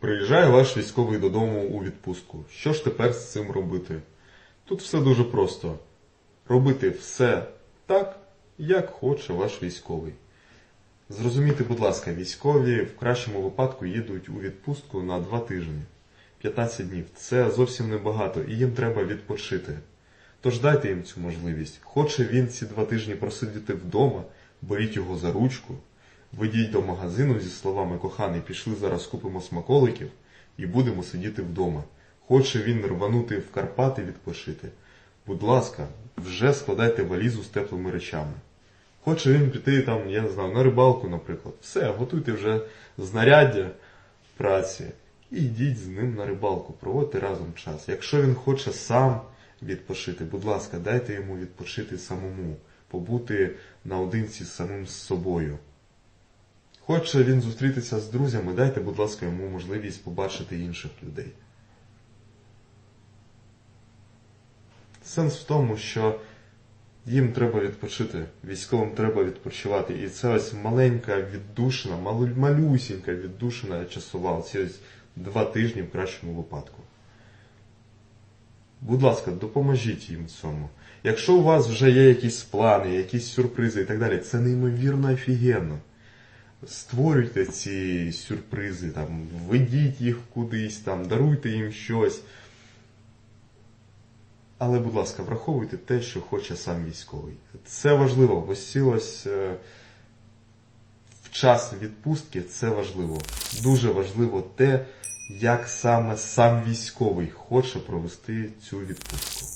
Приїжджає ваш військовий додому у відпустку. Що ж тепер з цим робити? Тут все дуже просто. Робити все так, як хоче ваш військовий. Зрозумійте, будь ласка, військові в кращому випадку їдуть у відпустку на 2 тижні. 15 днів. Це зовсім небагато, і їм треба відпочити. Тож дайте їм цю можливість. Хоче він ці два тижні просидіти вдома, беріть його за ручку, ведіть до магазину зі словами коханий, пішли зараз купимо смаколиків і будемо сидіти вдома. Хоче він рванути в Карпати відпочити. Будь ласка, вже складайте валізу з теплими речами. Хоче він піти там, я не знаю, на рибалку, наприклад. Все, готуйте вже знаряддя праці і йдіть з ним на рибалку, проводьте разом час. Якщо він хоче сам відпочити, будь ласка, дайте йому відпочити самому, побути наодинці з самим собою. Хоче він зустрітися з друзями, дайте, будь ласка, йому можливість побачити інших людей. Сенс в тому, що їм треба відпочити, військовим треба відпочивати. І це ось маленька віддушина, малюсінька віддушина часова, ці ось два тижні в кращому випадку. Будь ласка, допоможіть їм цьому. Якщо у вас вже є якісь плани, якісь сюрпризи і так далі, це неймовірно офігенно. Створюйте ці сюрпризи, там, ведіть їх кудись, там, даруйте їм щось. Але, будь ласка, враховуйте те, що хоче сам військовий. Це важливо, ось ці е, в час відпустки це важливо. Дуже важливо те, як саме сам військовий хоче провести цю відпустку.